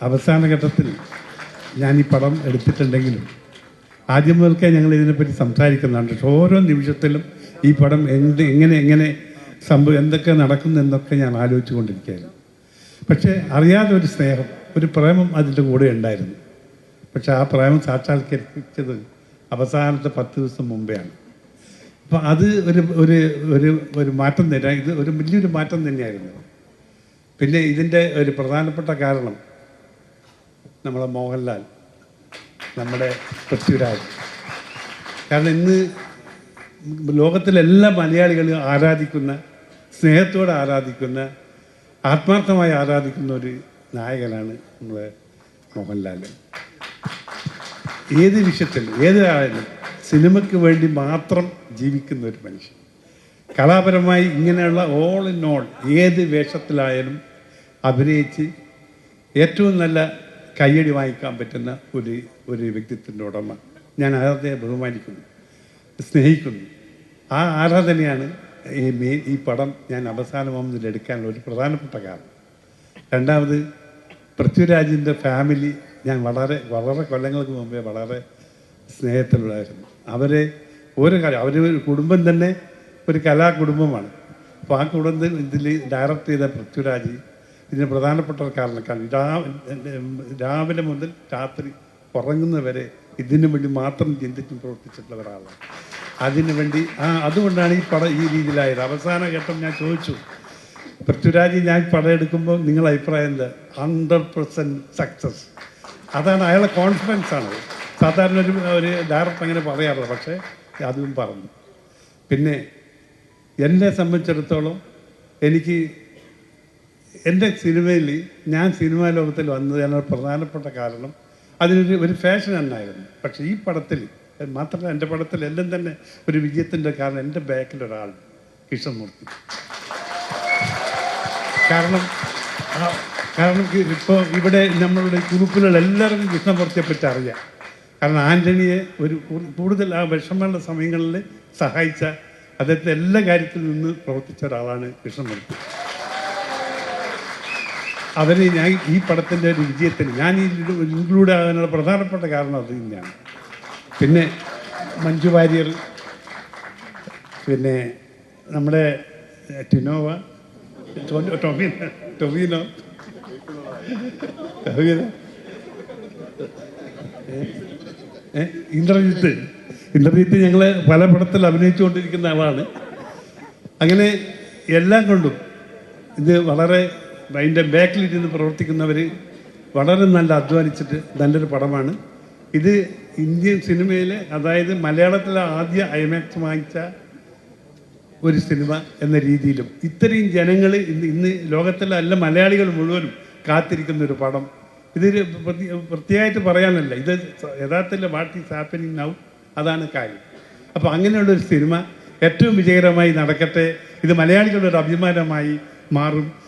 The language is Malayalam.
അവസാന ഘട്ടത്തിൽ ഞാൻ ഈ പടം എടുത്തിട്ടുണ്ടെങ്കിലും ആദ്യം മുതൽക്കേ ഞങ്ങൾ ഇതിനെപ്പറ്റി സംസാരിക്കുന്നുണ്ട് പക്ഷെ ഓരോ നിമിഷത്തിലും ഈ പടം എന്ത് എങ്ങനെ എങ്ങനെ സംഭവം എന്തൊക്കെ നടക്കുന്നു എന്നൊക്കെ ഞാൻ ആലോചിച്ചു കൊണ്ടിരിക്കുകയായിരുന്നു പക്ഷേ അറിയാതെ ഒരു സ്നേഹം ഒരു പ്രേമം അതിന്റെ കൂടെ ഉണ്ടായിരുന്നു. പക്ഷെ ആ പ്രേമം സാക്ഷാത്കരിച്ചത് അവസാനത്തെ പത്ത് ദിവസം മുമ്പെയാണ് അപ്പം അത് ഒരു ഒരു ഒരു ഒരു മാറ്റം തന്നെ ഇത് ഒരു വലിയൊരു മാറ്റം തന്നെയായിരുന്നു. പിന്നെ ഇതിന്റെ ഒരു പ്രധാനപ്പെട്ട കാരണം നമ്മളെ മോഹൻലാൽ നമ്മുടെ പൃഥ്വിരാജ്. കാരണം ഇന്ന് ലോകത്തിലെ എല്ലാ മലയാളികളും ആരാധിക്കുന്ന സ്നേഹത്തോടെ ആരാധിക്കുന്ന ആത്മാർത്ഥമായി ആരാധിക്കുന്ന ഒരു നായകനാണ് നമ്മളെ മോഹൻലാൽ ഏത് വിഷയത്തിൽ ഏതൊരാളും സിനിമയ്ക്ക് വേണ്ടി മാത്രം ജീവിക്കുന്ന ഒരു മനുഷ്യൻ. കലാപരമായി ഇങ്ങനെയുള്ള ഓൾ ഇൻ ഓൾ ഏത് വേഷത്തിലായാലും അഭിനയിച്ച് ഏറ്റവും നല്ല കയ്യടി വാങ്ങിക്കാൻ പറ്റുന്ന ഒരു ഒരു വ്യക്തിത്വത്തിന്റെ ഉടമ. ഞാൻ ആരാധനയെ ബഹുമാനിക്കുന്നു സ്നേഹിക്കുന്നു. ആ ആരാധനയാണ് ഈ മെയിൻ ഈ പടം ഞാൻ അവസാനമാകുന്നതിൽ എടുക്കാനുള്ള ഒരു പ്രധാനപ്പെട്ട കാരണം. രണ്ടാമത് പൃഥ്വിരാജിന്റെ ഫാമിലി ഞാൻ വളരെ വളരെ കൊല്ലങ്ങൾക്ക് മുമ്പേ വളരെ സ്നേഹത്തിലുള്ളായിരുന്നു അവരെ കാര്യം അവർ ഒരു കുടുംബം തന്നെ ഒരു കലാകുടുംബമാണ്. അപ്പോൾ ആ കുടുംബത്തിൽ ഇതിൽ ഡയറക്റ്റ് ചെയ്ത പൃഥ്വിരാജ് ഇതിന് പ്രധാനപ്പെട്ട ഒരു കാരണക്കാരൻ രാവിലെ മുതൽ രാത്രി ഉറങ്ങുന്നവരെ ഇതിനു വേണ്ടി മാത്രം ചിന്തിച്ചും പ്രവർത്തിച്ചിട്ടുള്ള ഒരാളാണ്. അതിനു വേണ്ടി ആ അതുകൊണ്ടാണ് ഈ പട ഈ രീതിയിലായത്. അവസാന ഘട്ടം ഞാൻ ചോദിച്ചു പൃഥ്വിരാജ് ഞാൻ പടം എടുക്കുമ്പോൾ നിങ്ങളുടെ അഭിപ്രായം എന്താ? Hundred percent success. അതാണ് അയാളെ കോൺഫിഡൻസ് ആണ്. സാധാരണ ഒരു ഒരു ഡയറക്ടർ അങ്ങനെ പറയാറില്ല പക്ഷേ അതും പറഞ്ഞു. പിന്നെ എന്നെ സംബന്ധിച്ചിടത്തോളം എനിക്ക് എന്റെ സിനിമയിൽ ഞാൻ സിനിമാ ലോകത്തിൽ വന്നതിനുള്ള പ്രധാനപ്പെട്ട കാരണം. അതിനൊരു ഒരു ഫാഷൻ എന്നായിരുന്നു പക്ഷേ ഈ പടത്തിൽ മാത്രമല്ല എന്റെ പടത്തിൽ എല്ലാം തന്നെ ഒരു വിജയത്തിന്റെ കാരണം എന്റെ ബാക്കിൽ ഒരാൾ കൃഷ്ണമൂർത്തി. കാരണം കാരണം ഇപ്പോൾ ഇവിടെ നമ്മളുടെ ഗ്രൂപ്പിലുള്ള എല്ലാവർക്കും കൃഷ്ണമൂർത്തിയെ പറ്റി അറിയാം. കാരണം ആന്റണിയെ ഒരു കൂടുതൽ ആ വിഷമമുള്ള സമയങ്ങളിൽ സഹായിച്ച അദ്ദേഹത്തെ എല്ലാ കാര്യത്തിൽ നിന്ന് പ്രവർത്തിച്ച ഒരാളാണ് കൃഷ്ണമൂർത്തി. അവർ ഞാൻ ഈ പടത്തിന്റെ ഒരു വിജയത്തിന് ഞാൻ ഈ ഇൻക്ലൂഡ് ആകാനുള്ള പ്രധാനപ്പെട്ട കാരണം അത് തന്നെയാണ്. പിന്നെ മഞ്ജു വാര്യർ പിന്നെ നമ്മുടെ ടിനോവ ടൊവിനോ ടൊവിനോ ഇന്ദ്രജിത്ത് ഇന്ദ്രജിത്ത് ഞങ്ങൾ പല പടത്തിൽ അഭിനയിച്ചുകൊണ്ടിരിക്കുന്ന ആളാണ്. അങ്ങനെ എല്ലാം കൊണ്ടും ഇത് വളരെ അതിന്റെ ബാക്കിലിരുന്ന് പ്രവർത്തിക്കുന്നവർ വളരെ നല്ല അധ്വാനിച്ചിട്ട് നല്ലൊരു പടമാണ്. ഇത് ഇന്ത്യൻ സിനിമയിലെ അതായത് മലയാളത്തിലെ ആദ്യ ഐമാക്സ് വാങ്ങിച്ച ഒരു സിനിമ എന്ന രീതിയിലും ഇത്രയും ജനങ്ങൾ ഇന്ന് ഇന്ന് ലോകത്തിലെ അല്ല മലയാളികൾ മുഴുവനും കാത്തിരിക്കുന്ന ഒരു പടം. ഇതൊരു പ്രത്യ- പ്രത്യേകമായിട്ട് പറയാനല്ല ഇത് യഥാർത്ഥത്തിൽ വാട്ട് ഈസ് ഹാപ്പനിങ് നൗ അതാണ് കാര്യം. അപ്പോൾ അങ്ങനെയുള്ള ഒരു സിനിമ ഏറ്റവും വിജയകരമായി നടക്കട്ടെ ഇത് മലയാളികളുടെ ഒരു അഭിമാനമായി മാറും.